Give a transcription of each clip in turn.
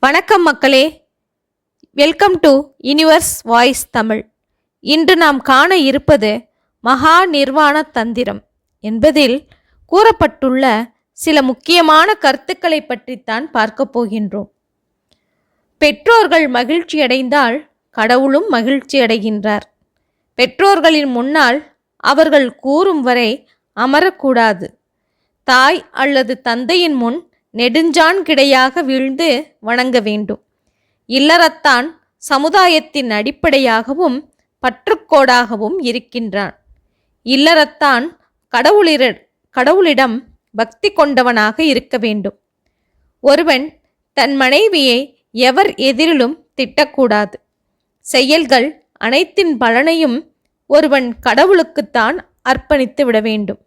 வணக்கம் மக்களே. Welcome to Universe Voice Tamil இன்று நாம் காண இருப்பது மகா நிர்வாண தந்திரம் என்பதில் கூறப்பட்டுள்ள சில முக்கியமான கருத்துக்களை பற்றித்தான் பார்க்க போகின்றோம். பெற்றோர்கள் மகிழ்ச்சியடைந்தால் கடவுளும் மகிழ்ச்சி அடைகின்றார். பெற்றோர்களின் முன்னால் அவர்கள் கூறும் வரை அமரக்கூடாது. தாய் அல்லது தந்தையின் முன் நெடுஞ்சான் கிடையாக வீழ்ந்து வணங்க வேண்டும். இல்லறத்தான் சமுதாயத்தின் அடிப்படையாகவும் பற்றுக்கோடாகவும் இருக்கின்றான். இல்லறத்தான் கடவுளிர கடவுளிடம் பக்தி கொண்டவனாக இருக்க வேண்டும். ஒருவன் தன் மனைவியை எவர் எதிரிலும் திட்டக்கூடாது. செயல்கள் அனைத்தின் பலனையும் ஒருவன் கடவுளுக்குத்தான் அர்ப்பணித்து விட வேண்டும்.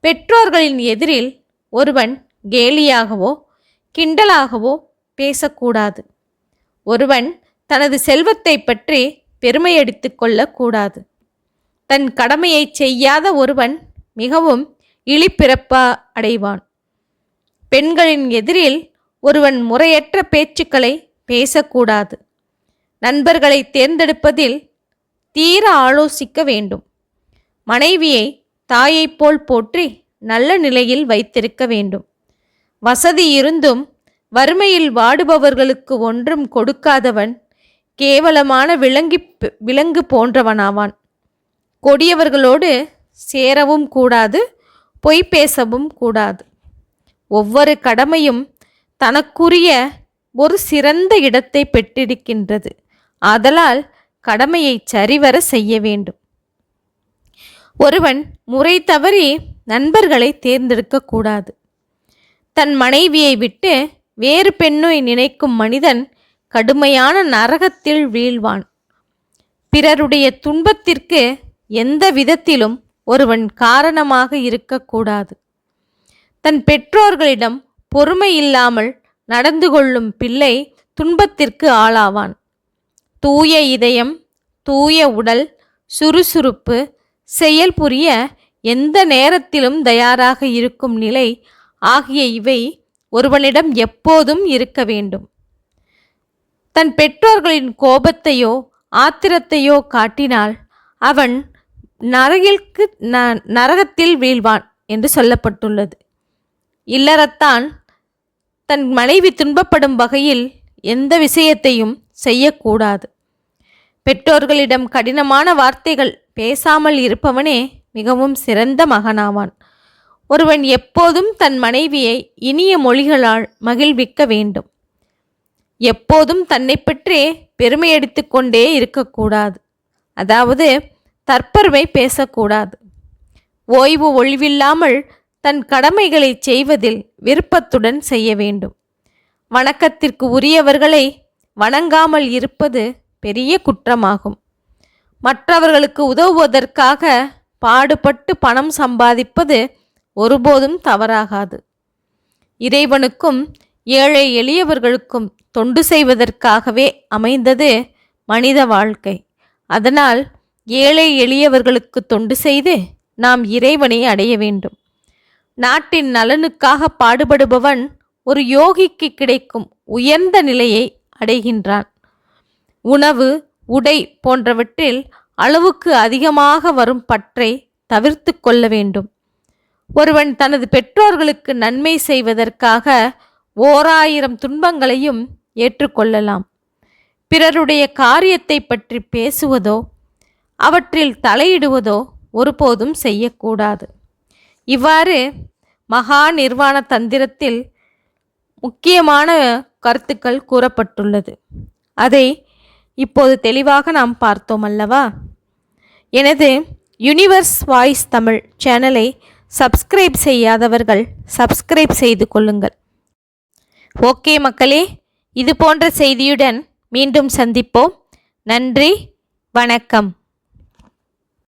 பெற்றோர்களின் எதிரில் ஒருவன் கேலியாகவோ கிண்டலாகவோ பேசக்கூடாது. ஒருவன் தனது செல்வத்தை பற்றி பெருமையடித்து கொள்ளக்கூடாது. தன் கடமையை செய்யாத ஒருவன் மிகவும் இழிப்பிறப்பா அடைவான். பெண்களின் எதிரில் ஒருவன் முறையற்ற பேச்சுக்களை பேசக்கூடாது. நண்பர்களை தேர்ந்தெடுப்பதில் தீர ஆலோசிக்க வேண்டும். மனைவியை தாயைப் போல் போற்றி நல்ல நிலையில் வைத்திருக்க வேண்டும். வசதி இருந்தும் வறுமையில் வாடுபவர்களுக்கு ஒன்றும் கொடுக்காதவன் கேவலமான விலங்கி விலங்கு போன்றவனாவான். கொடியவர்களோடு சேரவும் கூடாது பொய் பேசவும் கூடாது. ஒவ்வொரு கடமையும் தனக்குரிய ஒரு சிறந்த இடத்தை பெற்றிருக்கின்றது. ஆதலால் கடமையை சரிவர செய்ய வேண்டும். ஒருவன் முறை தவறி நண்பர்களை தேர்ந்தெடுக்கக்கூடாது தன் மனைவியை விட்டு வேறு பெண்ணை நினைக்கும் மனிதன் கடுமையான நரகத்தில் வீழ்வான். பிறருடைய துன்பத்திற்கு எந்த விதத்திலும் ஒருவன் காரணமாக இருக்கக்கூடாது. தன் பெற்றோர்களிடம் பொறுமை இல்லாமல் நடந்து கொள்ளும் பிள்ளை துன்பத்திற்கு ஆளாவான். தூய இதயம் தூய உடல் சுறுசுறுப்பு செயல் புரிய எந்த நேரத்திலும் தயாராக இருக்கும் நிலை ஆகிய இவை ஒருவனிடம் எப்போதும் இருக்க வேண்டும். தன் பெற்றோர்களின் கோபத்தையோ ஆத்திரத்தையோ காட்டினால் அவன் நரகிற்கு நரகத்தில் வீழ்வான் என்று சொல்லப்பட்டுள்ளது. இல்லறத்தான் தன் மனைவி துன்பப்படும் வகையில் எந்த விஷயத்தையும் செய்யக்கூடாது. பெற்றோர்களிடம் கடினமான வார்த்தைகள் பேசாமல் இருப்பவனே மிகவும் சிறந்த மகனாவான். ஒருவன் எப்போதும் தன் மனைவியை இனிய மொழிகளால் மகிழ்விக்க வேண்டும். எப்போதும் தன்னை பற்றி பெருமை எடுத்துக்கொண்டே இருக்கக்கூடாது. அதாவது தற்பருவை பேசக்கூடாது. ஓய்வு ஒழிவில்லாமல் தன் கடமைகளை செய்வதில் விருப்பத்துடன் செய்ய வேண்டும். வணக்கத்திற்கு உரியவர்களை வணங்காமல் இருப்பது பெரிய குற்றமாகும். மற்றவர்களுக்கு உதவுவதற்காக பாடுபட்டு பணம் சம்பாதிப்பது ஒருபோதும் தவறாகாது. இறைவனுக்கும் ஏழை எளியவர்களுக்கும் தொண்டு செய்வதற்காகவே அமைந்தது மனித வாழ்க்கை. அதனால் ஏழை எளியவர்களுக்கு தொண்டு செய்து நாம் இறைவனை அடைய வேண்டும். நாட்டின் நலனுக்காக பாடுபடுபவன் ஒரு யோகிக்கு கிடைக்கும் உயர்ந்த நிலையை அடைகின்றான். உணவு உடை போன்றவற்றில் அளவுக்கு அதிகமாக வரும் பற்றை தவிர்த்து கொள்ள வேண்டும். ஒருவன் தனது பெற்றோர்களுக்கு நன்மை செய்வதற்காக ஓராயிரம் துன்பங்களையும் ஏற்றுக்கொள்ளலாம். பிறருடைய காரியத்தை பற்றி பேசுவதோ அவற்றில் தலையிடுவதோ ஒருபோதும் செய்யக்கூடாது. இவ்வாறு மகா நிர்வாண தந்திரத்தில் முக்கியமான கருத்துக்கள் கூறப்பட்டுள்ளது. அதை இப்போது தெளிவாக நாம் பார்த்தோம் அல்லவா? எனது யுனிவர்ஸ் வாய்ஸ் தமிழ் சேனலை சப்ஸ்கிரைப் செய்யாதவர்கள் சப்ஸ்கிரைப் செய்து கொள்ளுங்கள். ஓகே மக்களே இது போன்ற செய்தியுடன் மீண்டும் சந்திப்போம். நன்றி வணக்கம்.